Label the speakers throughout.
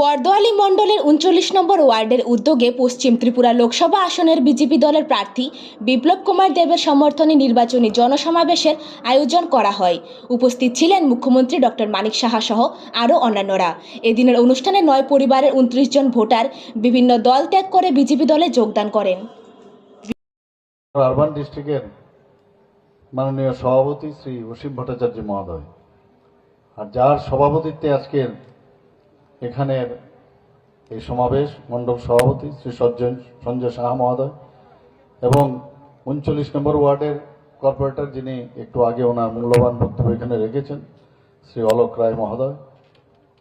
Speaker 1: বরদোয়ালি মণ্ডলের উনচল্লিশ নম্বর ওয়ার্ডের উদ্যোগে পশ্চিম ত্রিপুরা লোকসভা আসনের বিজেপি দলের প্রার্থী বিপ্লব কুমার দেবের সমর্থনে নির্বাচনী জনসমাবেশের আয়োজন করা হয়। উপস্থিত ছিলেন মুখ্যমন্ত্রী ডক্টর মানিক সাহা সহ আরও অন্যান্যরা। এদিনের অনুষ্ঠানে নয় পরিবারের উনত্রিশ জন ভোটার বিভিন্ন দল ত্যাগ করে বিজেপি দলে যোগদান করেন।
Speaker 2: আরবান ডিস্ট্রিক্টের মাননীয় সভাপতি শ্রী অসীম ভট্টাচার্য মহোদয়। আর যার সভাপতিত্বে আজকের এখানের এই সমাবেশ মণ্ডপ সভাপতি শ্রী সজ্জন সঞ্জয় সাহা মহোদয় এবং উনচল্লিশ নম্বর ওয়ার্ডের কর্পোরেটর যিনি একটু আগে ওনার মূল্যবান বক্তব্য এখানে রেখেছেন, শ্রী অলোক রায় মহোদয়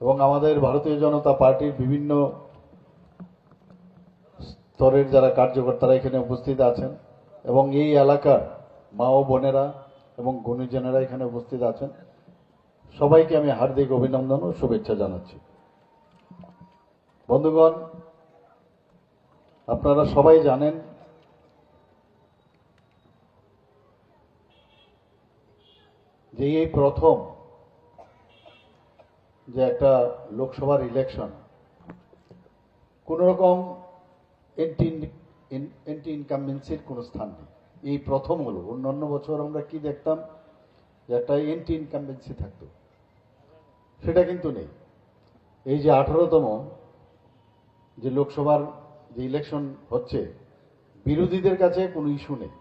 Speaker 2: এবং আমাদের ভারতীয় জনতা পার্টির বিভিন্ন স্তরের যারা কার্যকর্তারা এখানে উপস্থিত আছেন এবং এই এলাকার মা ও বোনেরা এবং গুণীজনেরা এখানে উপস্থিত আছেন, সবাইকে আমি হার্দিক অভিনন্দন ও শুভেচ্ছা জানাচ্ছি। বন্ধুগণ, আপনারা সবাই জানেন যে এই প্রথম যে একটা লোকসভার ইলেকশন কোন রকম এন্টি ইনকামবেন্সির কোনো স্থান নেই। এই প্রথম হলো। অন্যান্য বছর আমরা কি দেখতাম? যে একটা এন্টি ইনকামবেন্সি থাকতো। সেটা কিন্তু নেই। এই যে আঠারোতম যে লোকসভার যে ইলেকশন হচ্ছে, বিরোধীদের কাছে কোনো ইস্যু নেই।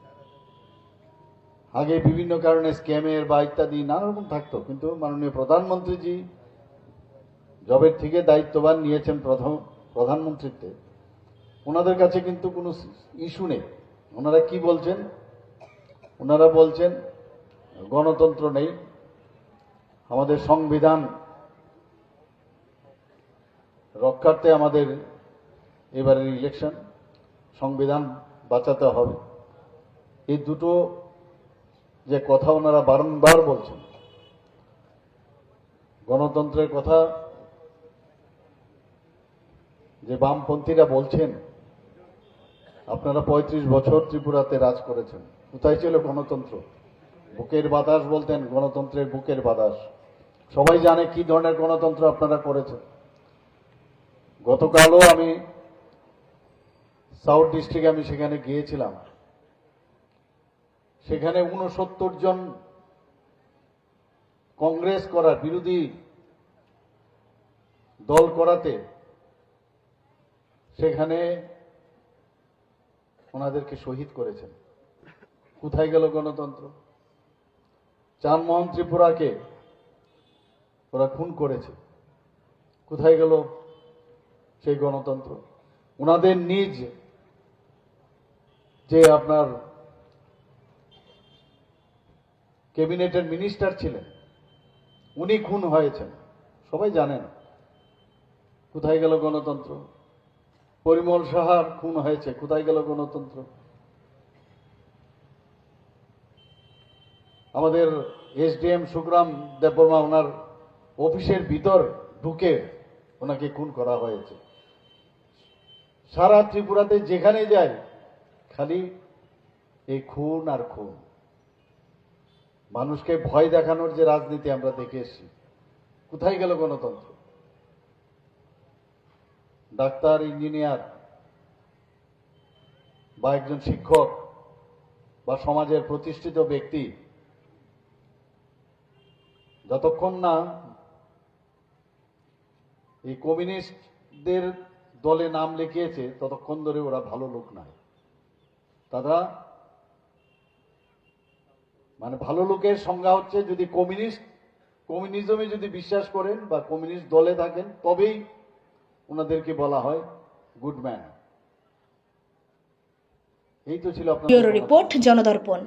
Speaker 2: আগে বিভিন্ন কারণে স্ক্যামের বা ইত্যাদি নানা রকম থাকতো, কিন্তু মাননীয় প্রধানমন্ত্রীজি জবের থেকে দায়িত্ববান নিয়েছেন প্রথম প্রধানমন্ত্রীতে ওনাদের কাছে কিন্তু কোনো ইস্যু নেই। ওনারা কি বলছেন? ওনারা বলছেন, গণতন্ত্র নেই, আমাদের সংবিধান রক্ষার্থে আমাদের এবারের ইলেকশন সংবিধান বাঁচাতে হবে। এই দুটো যে কথা ওনারা বারংবার বলছেন, গণতন্ত্রের কথা যে বামপন্থীরা বলছেন, আপনারা পঁয়ত্রিশ বছর ত্রিপুরাতে রাজ করেছেন, কোথায় ছিল গণতন্ত্র? বুকের বাতাস বলতেন, গণতন্ত্রের বুকের বাতাস। সবাই জানে কি ধরনের গণতন্ত্র আপনারা করেছেন। গতকালও আমি সাউথ ডিস্ট্রিক্টে আমি সেখানে গিয়েছিলাম। সেখানে উনসত্তর জন কংগ্রেস করার, বিরোধী দল করাতে সেখানে ওনাদেরকে শহীদ করেছেন। কোথায় গেল গণতন্ত্র? চানমোহন ত্রিপুরাকে ওরা খুন করেছে। কোথায় গেল সেই গণতন্ত্র? ওনাদের নিজ যে আপনার ক্যাবিনেটের মিনিস্টার ছিলেন, উনি খুন হয়েছেন, সবাই জানেন। কোথায় গেল গণতন্ত্র? পরিমল সাহার খুন হয়েছে, কোথায় গেল গণতন্ত্র? আমাদের এসডিএম সুগ্রাম দেববর্মা, ওনার অফিসের ভিতর ঢুকে ওনাকে খুন করা হয়েছে। সারা ত্রিপুরাতে যেখানে যায় খালি এই খুন আর খুন। মানুষকে ভয় দেখানোর যে রাজনীতি আমরা দেখে এসেছি, কোথায় গেল গণতন্ত্র? ডাক্তার, ইঞ্জিনিয়ার বা একজন শিক্ষক বা সমাজের প্রতিষ্ঠিত ব্যক্তি, যতক্ষণ না এই কমিউনিস্টদের দলে নাম লিখিয়েছে, ততক্ষণ ধরে ওরা ভালো লোক নয়। তারা মানে ভালো লোকের সংজ্ঞা হচ্ছে যদি কমিউনিস্ট কমিউনিজমে যদি বিশ্বাস করেন বা কমিউনিস্ট দলে থাকেন তবেই ওনাদেরকে বলা হয় গুড ম্যান এই তো ছিল আপনার
Speaker 1: রিপোর্ট জনদর্পণ।